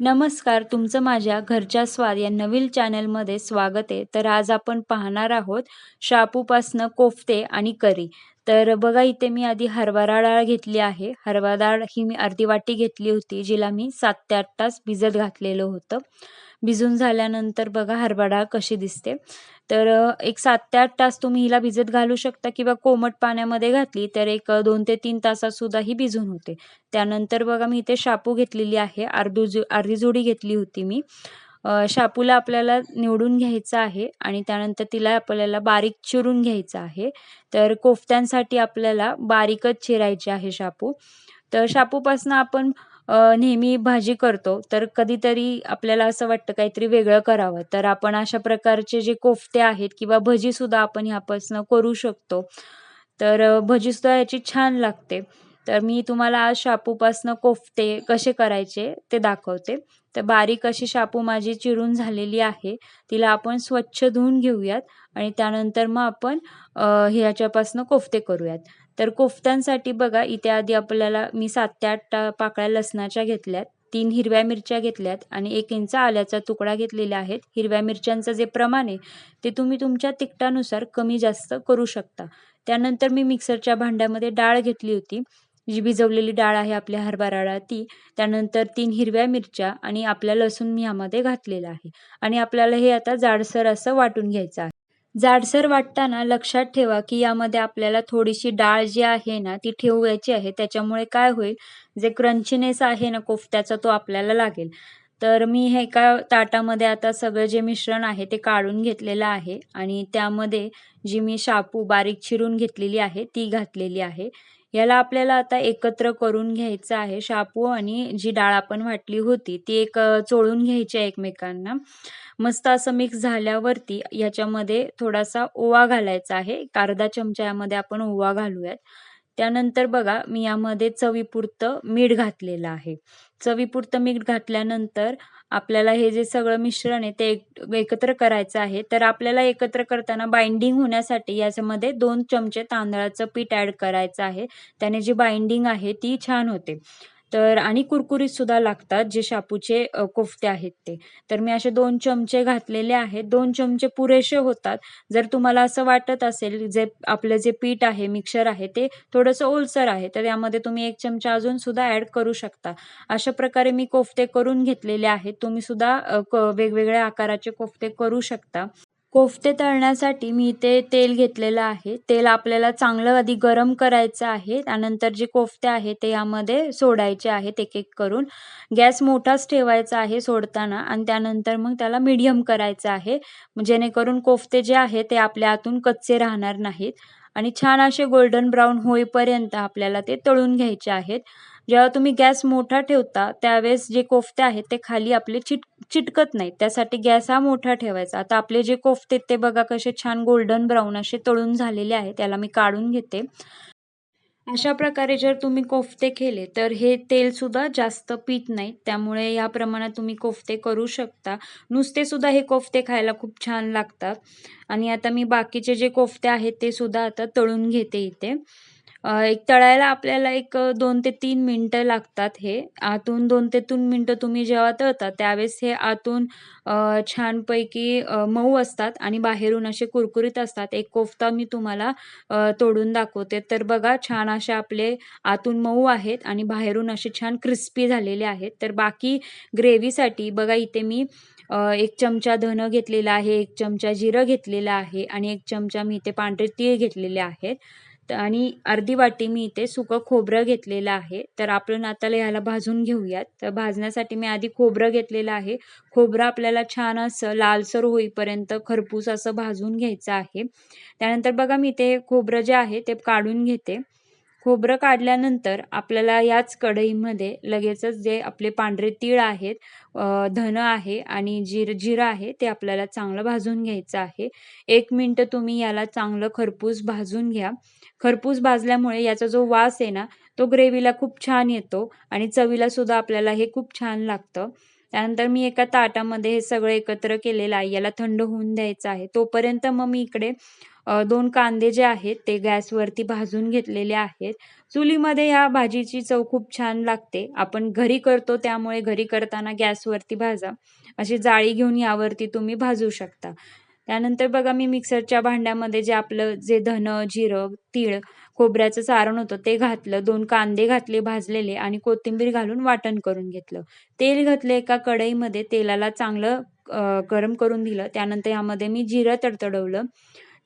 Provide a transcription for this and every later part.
नमस्कार तुमचं माझ्या घरच्या स्वाद या नवीन चॅनलमध्ये स्वागत आहे. तर आज आपण पाहणार आहोत शापूपासनं कोफ्ते आणि करी. तर बघा इथे मी आधी हरभरा डाळ घेतली आहे. हरभरा डाळ ही मी अर्धी वाटी घेतली होती जिला मी सात ते आठ तास भिजत घातलेलं होतं. भिजून झाल्यानंतर बघा हरभरा डाळ कशी दिसते. तर एक सात ते आठ तास तुम्ही हिला भिजत घालू शकता किंवा कोमट पाण्यामध्ये घातली तर एक दोन ते तीन तासात सुद्धा ही भिजून होते. त्यानंतर बघा मी इथे शापू घेतलेली आहे. अर्धी अर्धी जोडी घेतली होती मी. शापूला आपल्याला निवडून घ्यायचं आहे आणि त्यानंतर तिला आपल्याला बारीक चिरून घ्यायचं आहे. तर कोफ्त्यांसाठी आपल्याला बारीकच चिरायचे आहे शापू. तर शापूपासून आपण नेहमी भाजी करतो. तर कधीतरी आपल्याला असं वाटतं काहीतरी वेगळं करावं. तर आपण अशा प्रकारचे जे कोफ्ते आहेत किंवा भजीसुद्धा आपण ह्यापासून करू शकतो. तर भजीसुद्धा याची छान लागते. तर मी तुम्हाला आज शापूपासनं कोफ्ते कसे करायचे ते दाखवते. तर बारीक अशी शापू माझी चिरून झालेली आहे. तिला आपण स्वच्छ धुवून घेऊयात आणि त्यानंतर मग आपण ह्याच्यापासनं कोफ्ते करूयात. तर कोफ्त्यांसाठी बघा इथे आधी आपल्याला मी सात ते आठ टा- पाकळ्या लसणाच्या घेतल्यात तीन हिरव्या मिरच्या घेतल्यात आणि एक इंच आल्याचा तुकडा घेतलेला आहेत. हिरव्या मिरच्यांचं जे प्रमाण आहे ते तुम्ही तुमच्या तिखटानुसार कमी जास्त करू शकता. त्यानंतर मी मिक्सरच्या भांड्यामध्ये डाळ घेतली होती. जी भिजवलेली डाळ आहे आपल्या हरभरा डाळ ती त्यानंतर तीन हिरव्या मिरच्या आणि आपल्या लसूण मी यामध्ये घातलेला आहे. आणि आपल्याला हे आता जाडसर असं वाटून घ्यायचं आहे. जाडसर वाटताना लक्षात ठेवा की यामध्ये आपल्याला थोडीशी डाळ जी आहे ना ती ठेवायची आहे. त्याच्यामुळे काय होईल? जे क्रंचीनेस आहे ना कोफ्त्याचा तो आपल्याला लागेल. तर मी हे एका ताटामध्ये आता सगळं जे मिश्रण आहे ते काढून घेतलेलं आहे. आणि त्यामध्ये जी मी शापू बारीक चिरून घेतलेली आहे ती घातलेली आहे. याला आपल्याला आता एकत्र करून घ्यायचं आहे. शापू आणि जी डाळ आपण वाटली होती ती एक चोळून घ्यायची एकमेकांना. मस्त असं मिक्स झाल्यावरती याच्यामध्ये थोडासा ओवा घालायचा आहे. अर्धा चमचा यामध्ये आपण ओवा घालूयात. त्यानंतर बघा मी यामध्ये चवीपुरतं मीठ घातलेलं आहे. चवीपुरतं मीठ घातल्यानंतर आपल्याला हे जे सगळं मिश्रण आहे ते एक- एकत्र करायचं आहे. तर आपल्याला एकत्र करताना बाइंडिंग होण्यासाठी याच्यामध्ये दोन चमचे तांदळाचं पीठ ॲड करायचं आहे. त्याने जी बाइंडिंग आहे ती छान होते. तर आणि कुरकुरीत सुद्धा लागतात जे शापूचे कोफ्ते आहेत ते. तर मी असे दोन चमचे घातलेले आहेत. दोन चमचे पुरेसे होतात. जर तुम्हाला असं वाटत असेल जे आपलं जे पीठ आहे मिक्सर आहे ते थोडंसं ओलसर आहे तर यामध्ये तुम्ही एक चमचा अजून सुद्धा ॲड करू शकता. अशा प्रकारे मी कोफ्ते करून घेतलेले आहेत. तुम्ही सुद्धा क वेगवेगळ्या आकाराचे कोफ्ते करू शकता. कोफ्ते तळण्यासाठी मी इथे तेल घेतलेलं आहे. तेल आपल्याला चांगलं आधी गरम करायचं आहे. त्यानंतर जे कोफ्ते आहे ते यामध्ये सोडायचे आहेत एक एक करून. गॅस मोठाच ठेवायचा आहे सोडताना आणि त्यानंतर मग त्याला मीडियम करायचं आहे. जेणेकरून कोफ्ते जे आहे ते आपल्या आतून कच्चे राहणार नाहीत. आणि छान असे गोल्डन ब्राऊन होईपर्यंत आपल्याला ते तळून घ्यायचे आहेत. जेव्हा तुम्ही गॅस मोठा ठेवता त्यावेळेस जे कोफ्ते आहेत ते खाली आपले चिट चिटकत नाहीत. त्यासाठी गॅस हा मोठा ठेवायचा. आता आपले जे कोफ्ते आहेत ते बघा कसे छान गोल्डन ब्राऊन असे तळून झालेले आहेत. त्याला मी काढून घेते. अशा प्रकारे जर तुम्ही कोफ्ते केले तर हे तेल सुद्धा जास्त पीत नाही. त्यामुळे या प्रमाणात तुम्ही कोफ्ते करू शकता. नुसते सुद्धा हे कोफ्ते खायला खूप छान लागतात. आणि आता मी बाकीचे जे कोफ्ते आहेत ते सुद्धा आता तळून घेते इथे. एक तळायला आपल्याला एक दोन ते तीन मिनटं लागतात हे. आतून दोन ते तीन मिनटं तुम्ही जेव्हा तळता त्यावेळेस हे आतून छानपैकी मऊ असतात आणि बाहेरून असे कुरकुरीत असतात. एक कोफ्ता मी तुम्हाला तोडून दाखवते. तर बघा छान असे आपले आतून मऊ आहेत आणि बाहेरून असे छान क्रिस्पी झालेले आहेत. तर बाकी ग्रेव्हीसाठी बघा इथे मी एक चमचा धनं घेतलेला आहे, एक चमचा जिरं घेतलेला आहे आणि एक चमचा मी इथे पांढरे तीळ घेतलेले आहेत. आणि अर्धी वाटी मी इथे सुकं खोबरं घेतलेलं आहे. तर आपण आता ह्याला भाजून घेऊयात. तर भाजण्यासाठी मी आधी खोबरं घेतलेलं आहे. खोबरं आपल्याला छान असं लालसर होईपर्यंत खरपूस असं भाजून घ्यायचं आहे. त्यानंतर बघा मी ते खोबरं जे आहे ते काढून घेते. खोबरं काढल्यानंतर आपल्याला याच कढईमध्ये लगेचच जे आपले पांढरे तीळ आहेत, धन धनं आहे आणि जीर जिरं आहे ते आपल्याला चांगलं भाजून घ्यायचं आहे. एक मिनटं तुम्ही याला चांगलं खरपूस भाजून घ्या. खरपूस भाजल्यामुळे याचा जो वास आहे ना, तो ग्रेव्हीला खूप छान येतो आणि चवीला सुद्धा आपल्याला हे खूप छान लागतं. त्यानंतर मी एका ताटामध्ये हे सगळं एकत्र केलेलं आहे. याला थंड होऊन द्यायचं आहे. तोपर्यंत मग मी इकडे दोन कांदे जे आहेत ते गॅसवरती भाजून घेतलेले आहेत. चुलीमध्ये ह्या भाजीची चव खूप छान लागते. आपण घरी करतो त्यामुळे घरी करताना गॅसवरती भाजा. अशी जाळी घेऊन यावरती तुम्ही भाजू शकता. त्यानंतर बघा मी मिक्सरच्या भांड्यामध्ये जे आपलं जे धन जिरं तीळ खोबऱ्याचं सारण होतं ते घातलं. दोन कांदे घातले भाजलेले आणि कोथिंबीर घालून वाटण करून घेतलं. तेल घातलं एका कढईमध्ये. तेलाला चांगलं गरम करून दिलं. त्यानंतर यामध्ये मी जिरं तडतडवलं.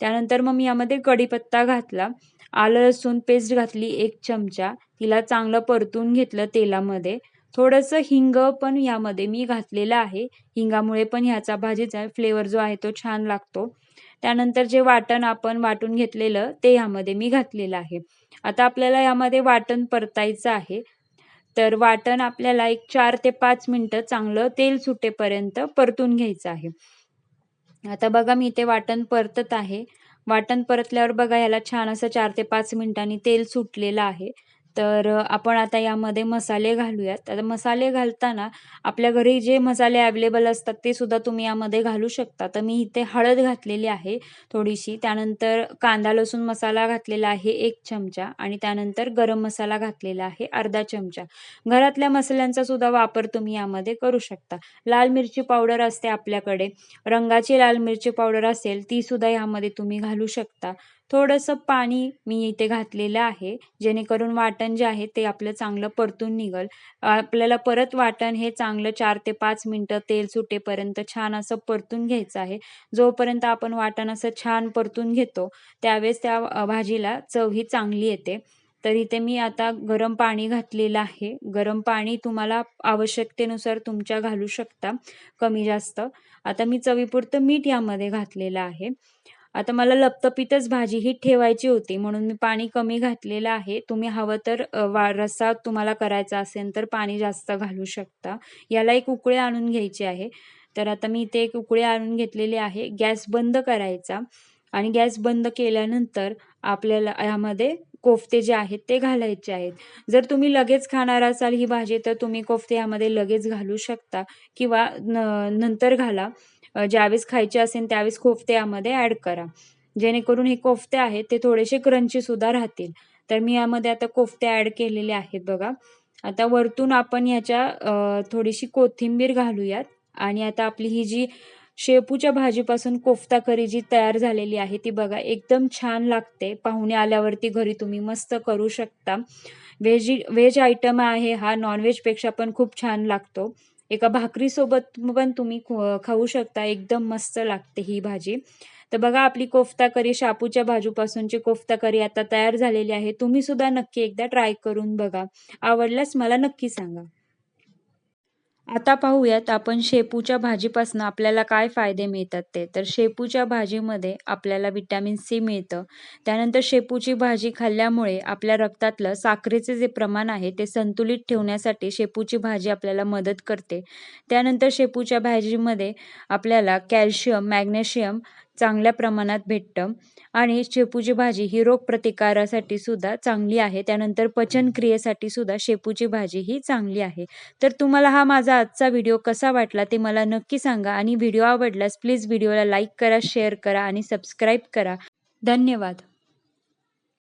त्यानंतर मग मी यामध्ये कढीपत्ता घातला. आलं लसूण पेस्ट घातली एक चमचा. तिला चांगलं परतून घेतलं तेलामध्ये. थोडंसं हिंग पण यामध्ये मी घातलेलं आहे. हिंगामुळे पण ह्याचा भाजीचा फ्लेवर जो आहे तो छान लागतो. त्यानंतर जे वाटण आपण वाटून घेतलेलं ते यामध्ये मी घातलेलं आहे. आता आपल्याला यामध्ये वाटण परतायचं आहे. तर वाटण आपल्याला एक चार ते पाच मिनटं चांगलं तेल सुटेपर्यंत परतून घ्यायचं आहे. आता बघा मी इथे वाटण परतत आहे. वाटण परतल्यावर बघा याला छान असं चार ते पाच मिनिटांनी तेल सुटलेलं आहे. तर आपण आता यामध्ये मसाले घालूयात. आता मसाले घालताना आपल्या घरी जे मसाले अवेलेबल असतात ते सुद्धा तुम्ही यामध्ये घालू शकता. तर मी इथे हळद घातलेली आहे थोडीशी. त्यानंतर कांदा लसूण मसाला घातलेला आहे एक चमचा आणि त्यानंतर गरम मसाला घातलेला आहे अर्धा चमचा. घरातल्या मसाल्यांचा सुद्धा वापर तुम्ही यामध्ये करू शकता. लाल मिरची पावडर असते आपल्याकडे. रंगाची लाल मिरची पावडर असेल ती सुद्धा यामध्ये तुम्ही घालू शकता. थोडंसं पाणी मी इथे घातलेलं आहे. जेणेकरून वाटण जे आहे ते आपलं चांगलं परतून निघल. आपल्याला परत वाटण हे चांगलं चार ते पाच मिनटं तेल सुटेपर्यंत छान असं परतून घ्यायचं आहे. जोपर्यंत आपण वाटण असं छान परतून घेतो त्यावेळेस त्या भाजीला चव ही चांगली येते. तर इथे मी आता गरम पाणी घातलेलं आहे. गरम पाणी तुम्हाला आवश्यकतेनुसार तुमच्या घालू शकता कमी जास्त. आता मी चवीपुरतं मीठ यामध्ये घातलेलं आहे. आता मला लपतपीतच भाजी ही ठेवायची होती म्हणून मी पाणी कमी घातलेलं आहे. तुम्ही हवं तर वा रस्सा तुम्हाला करायचा असेल तर पाणी जास्त घालू शकता. याला एक उकळे आणून घ्यायची आहे. तर आता मी इथे एक उकळे आणून घेतलेली आहे. गॅस बंद करायचा आणि गॅस बंद केल्यानंतर आपल्याला यामध्ये कोफ्ते जे आहेत ते घालायचे आहेत. जर तुम्ही लगेच खाणार असाल ही भाजी तर तुम्ही कोफ्ते यामध्ये लगेच घालू शकता किंवा नंतर घाला. ज्यावेळेस खायचे असेल त्यावेळेस कोफ्ते यामध्ये ॲड करा. जेणेकरून हे कोफ्ते आहेत ते थोडेसे क्रंची सुद्धा राहतील. तर मी यामध्ये आता कोफ्ते ॲड केलेले आहेत बघा. आता वरतून आपण ह्याच्या थोडीशी कोथिंबीर घालूयात. आणि आता आपली ही जी शेपूच्या भाजीपासून कोफ्ता करी जी तयार झालेली आहे ती बघा एकदम छान लागते. पाहुणे आल्यावरती घरी तुम्ही मस्त करू शकता. व्हेज व्हेज आयटम आहे हा नॉनव्हेजपेक्षा पण खूप छान लागतो. एका भाकरीसोबत पण तुम्ही खाऊ शकता. एकदम मस्त लागते ही भाजी. तर बघा आपली कोफ्ता करी शापूच्या भाजूपासूनची कोफ्ता करी आता तयार झालेली आहे. तुम्ही सुद्धा नक्की एकदा ट्राय करून बघा. आवडल्यास मला नक्की सांगा. आता पाहूयात आपण शेपूच्या भाजीपासून आपल्याला काय फायदे मिळतात ते. तर शेपूच्या भाजीमध्ये आपल्याला विटॅमिन सी मिळतं. त्यानंतर शेपूची भाजी खाल्ल्यामुळे आपल्या रक्तातलं साखरेचे जे प्रमाण आहे ते संतुलित ठेवण्यासाठी शेपूची भाजी आपल्याला मदत करते. त्यानंतर शेपूच्या भाजीमध्ये आपल्याला कॅल्शियम मॅग्नेशियम चांगल्या प्रमाणात भेटतं. आणि शेपूची भाजी ही रोगप्रतिकारासाठी सुद्धा चांगली आहे. त्यानंतर पचनक्रियेसाठी सुद्धा शेपूची भाजी ही चांगली आहे. तर तुम्हाला हा माझा आजचा व्हिडिओ कसा वाटला ते मला नक्की सांगा. आणि व्हिडिओ आवडल्यास प्लीज व्हिडिओला लाईक करा शेअर करा आणि सबस्क्राईब करा. धन्यवाद.